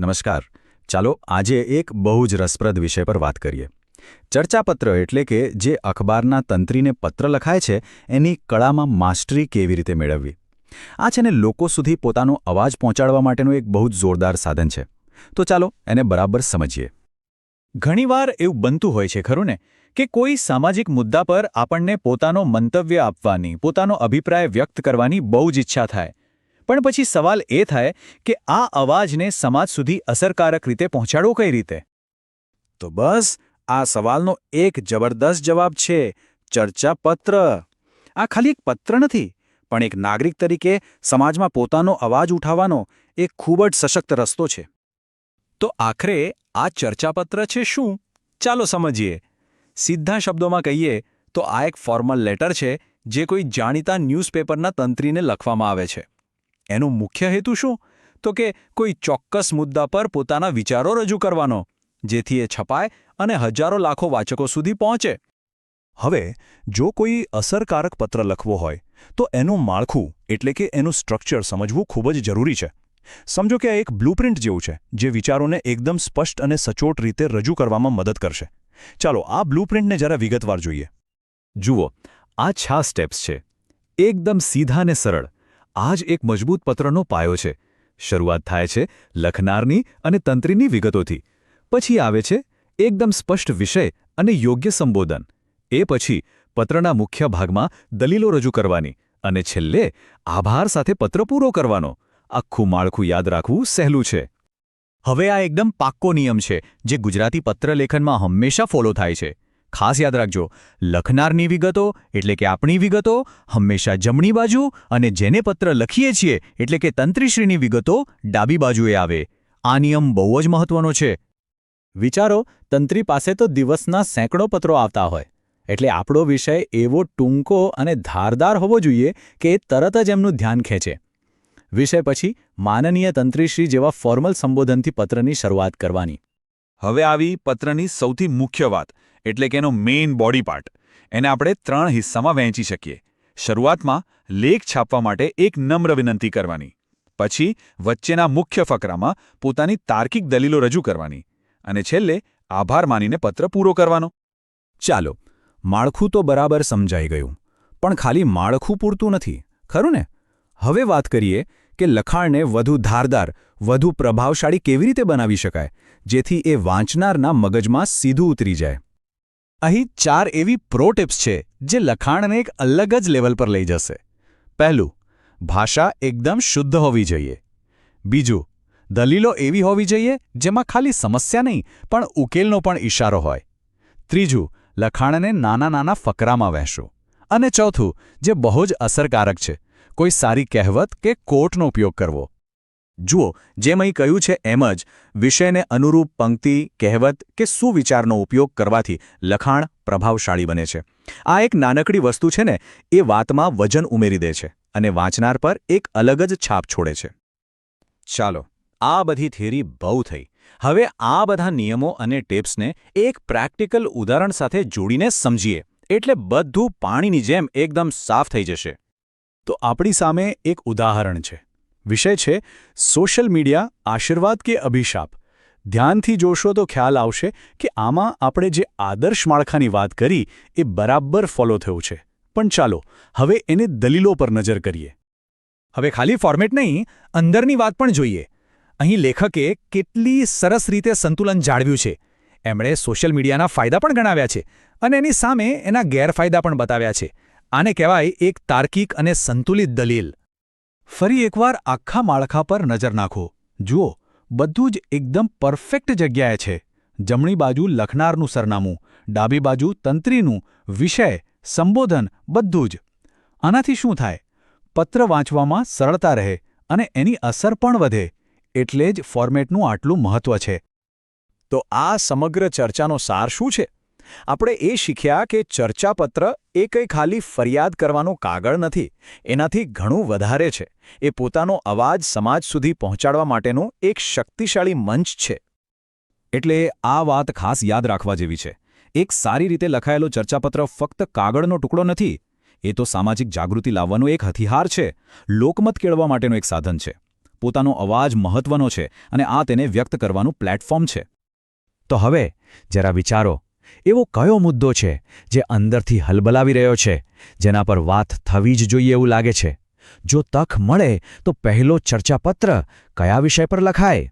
નમસ્કાર. ચાલો આજે એક બહુ જ રસપ્રદ વિષય પર વાત કરીએ. ચર્ચાપત્ર એટલે કે જે અખબારના તંત્રીને પત્ર લખાય છે, એની કળામાં માસ્ટરી કેવી રીતે મેળવવી? આ છે ને લોકો સુધી પોતાનો અવાજ પહોંચાડવા માટેનું એક બહુ જ જોરદાર સાધન છે. તો ચાલો એને બરાબર સમજીએ. ઘણીવાર એવું બનતું હોય છે, ખરું ને? કે કોઈ સામાજિક મુદ્દા પર આપણને પોતાનો મંતવ્ય આપવાની, પોતાનો અભિપ્રાય વ્યક્ત કરવાની બહુ જ ઈચ્છા થાય. પણ પછી સવાલ એ થાય કે આ અવાજને સમાજ સુધી અસરકારક રીતે પહોંચાડવો કઈ રીતે? તો બસ, આ સવાલનો એક જબરદસ્ત જવાબ છે, ચર્ચાપત્ર. આ ખાલી એક પત્ર નથી, પણ એક નાગરિક તરીકે સમાજમાં પોતાનો અવાજ ઉઠાવવાનો એક ખૂબ જ સશક્ત રસ્તો છે. તો આખરે આ ચર્ચાપત્ર છે શું? ચાલો સમજીએ. સીધા શબ્દોમાં કહીએ તો આ એક ફોર્મલ લેટર છે, જે કોઈ જાણીતા ન્યૂઝપેપરના તંત્રીને લખવામાં આવે છે. એનો મુખ્ય હેતુ શું? તો કે કોઈ ચોક્કસ મુદ્દા પર પોતાના વિચારો રજૂ કરવાનો, જેથી એ છપાય અને હજારો લાખો વાચકો સુધી પહોંચે. હવે, જો કોઈ અસરકારક પત્ર લખવો હોય, તો એનું માળખું એટલે કે એનું સ્ટ્રક્ચર સમજવું ખૂબ જ જરૂરી છે. સમજો કે આ એક બ્લુપ્રિન્ટ જેવું છે, જે વિચારોને એકદમ સ્પષ્ટ અને સચોટ રીતે રજૂ કરવામાં મદદ કરશે. ચાલો, આ બ્લુપ્રિન્ટને જરા વિગતવાર જોઈએ. જુઓ, આ છ સ્ટેપ્સ છે. એકદમ સીધા ને સરળ આ જ એક મજબૂત પત્રનો પાયો છે. શરૂઆત થાય છે લખનારની અને તંત્રીની વિગતોથી. પછી આવે છે એકદમ સ્પષ્ટ વિષય અને યોગ્ય સંબોધન. એ પછી પત્રના મુખ્ય ભાગમાં દલીલો રજૂ કરવાની અને છેલ્લે આભાર સાથે પત્ર પૂરો કરવાનો. આખું માળખું યાદ રાખવું સહેલું છે. હવે આ એકદમ પાક્કો નિયમ છે જે ગુજરાતી પત્રલેખનમાં હંમેશા ફોલો થાય છે. ખાસ યાદ રાખજો, લખનારની વિગતો એટલે કે આપણી વિગતો, હંમેશા જમણી બાજુ અને જેને પત્ર લખીએ છીએ એટલે કે તંત્રીશ્રીની વિગતો ડાબી બાજુએ આવે. આ નિયમ બહુ જ મહત્વનો છે. વિચારો, તંત્રી પાસે તો દિવસના સેંકડો પત્રો આવતા હોય. એટલે આપણો વિષય એવો ટૂંકો અને ધારદાર હોવો જોઈએ કે તરત જ એમનું ધ્યાન ખેંચે. વિષય પછી માનનીય તંત્રીશ્રી જેવા ફોર્મલ સંબોધનથી પત્રની શરૂઆત કરવાની. હવે આવી પત્રની સૌથી મુખ્ય વાત એટલે કે એનો મેઇન બોડી પાર્ટ એને આપણે ત્રણ હિસ્સામાં વહેંચી શકીએ. શરૂઆતમાં લેખ છાપવા માટે એક નમ્ર વિનંતી કરવાની. પછી વચ્ચેના મુખ્ય ફકરામાં પોતાની તાર્કિક દલીલો રજૂ કરવાની. અને છેલ્લે આભાર માનીને પત્ર પૂરો કરવાનો. ચાલો, માળખું તો બરાબર સમજાઈ ગયું. પણ ખાલી માળખું પૂરતું નથી, ખરું ને? હવે વાત કરીએ કે લખાણને વધુ ધારદાર, વધુ પ્રભાવશાળી કેવી રીતે બનાવી શકાય, જેથી એ વાંચનારના મગજમાં સીધું ઉતરી જાય. અહીં ચાર એવી પ્રો ટિપ્સ છે જે લખાણને એક અલગ જ લેવલ પર લઈ જશે. પહેલું, ભાષા એકદમ શુદ્ધ હોવી જોઈએ. બીજું, દલીલો એવી હોવી જોઈએ જેમાં ખાલી સમસ્યા નહીં, પણ ઉકેલનો પણ ઇશારો હોય. ત્રીજું, લખાણને નાના નાના ફકરામાં વહેશો અને ચોથું, જે બહુ જ અસરકારક છે, કોઈ સારી કહેવત કે કોટનો ઉપયોગ કરવો. જુઓ જેમ અહીં કહ્યું છે એમ જ, વિષયને અનુરૂપ પંક્તિ, કહેવત કે સુવિચારનો ઉપયોગ કરવાથી લખાણ પ્રભાવશાળી બને છે. આ એક નાનકડી વસ્તુ છે ને, એ વાતમાં વજન ઉમેરી દે છે અને વાંચનાર પર એક અલગ જ છાપ છોડે છે. ચાલો, આ બધી થિયરી બહુ થઈ. હવે આ બધા નિયમો અને ટિપ્સને એક પ્રેક્ટિકલ ઉદાહરણ સાથે જોડીને સમજીએ, એટલે બધું પાણીની જેમ એકદમ સાફ થઈ જશે. તો આપણી સામે એક ઉદાહરણ છે. વિષય છે, સોશિયલ મીડિયા, આશીર્વાદ કે અભિશાપ. ધ્યાનથી જોશો તો ખ્યાલ આવશે કે આમાં આપણે જે આદર્શ માળખાની વાત કરી, એ બરાબર ફોલો થયું છે. પણ ચાલો, હવે એને દલીલો પર નજર કરીએ. હવે ખાલી ફોર્મેટ નહીં, અંદરની વાત પણ જોઈએ. અહીં લેખકે કેટલી સરસ રીતે સંતુલન જાળવ્યું છે. એમણે સોશિયલ મીડિયાના ફાયદા પણ ગણાવ્યા છે અને એની સામે એના ગેરફાયદા પણ બતાવ્યા છે. આને કહેવાય એક તાર્કિક અને સંતુલિત દલીલ. ફરી એકવાર આખા માળખા પર નજર નાખો. જુઓ, બધું જ એકદમ પરફેક્ટ જગ્યાએ છે. જમણી બાજુ લખનારનું સરનામું, ડાબી બાજુ તંત્રીનું, વિષય, સંબોધન, બધું જ. આનાથી શું થાય? પત્ર વાંચવામાં સરળતા રહે અને એની અસર પણ વધે. એટલે જ ફોર્મેટનું આટલું મહત્વ છે. તો આ સમગ્ર ચર્ચાનો સાર શું છે? આપણે એ શીખ્યા કે ચર્ચાપત્ર એ કંઈ ખાલી ફરિયાદ કરવાનો કાગળ નથી, એનાથી ઘણું વધારે છે. એ પોતાનો અવાજ સમાજ સુધી પહોંચાડવા માટેનું એક શક્તિશાળી મંચ છે. એટલે આ વાત ખાસ યાદ રાખવા જેવી છે. એક સારી રીતે લખાયેલો ચર્ચાપત્ર ફક્ત કાગળનો ટુકડો નથી, એ તો સામાજિક જાગૃતિ લાવવાનો એક હથિહાર છે, લોકમત કેળવા માટેનું એક સાધન છે. પોતાનો અવાજ મહત્વનો છે અને આ તેને વ્યક્ત કરવાનું પ્લેટફોર્મ છે. તો હવે, જરા વિચારો. એવો કયો મુદ્દો છે જે અંદરથી હલબલાવી રહ્યો છે, જેના પર વાત થવી જ જોઈએ એવું લાગે છે? જો તક મળે, તો પહેલો ચર્ચાપત્ર કયા વિષય પર લખાય?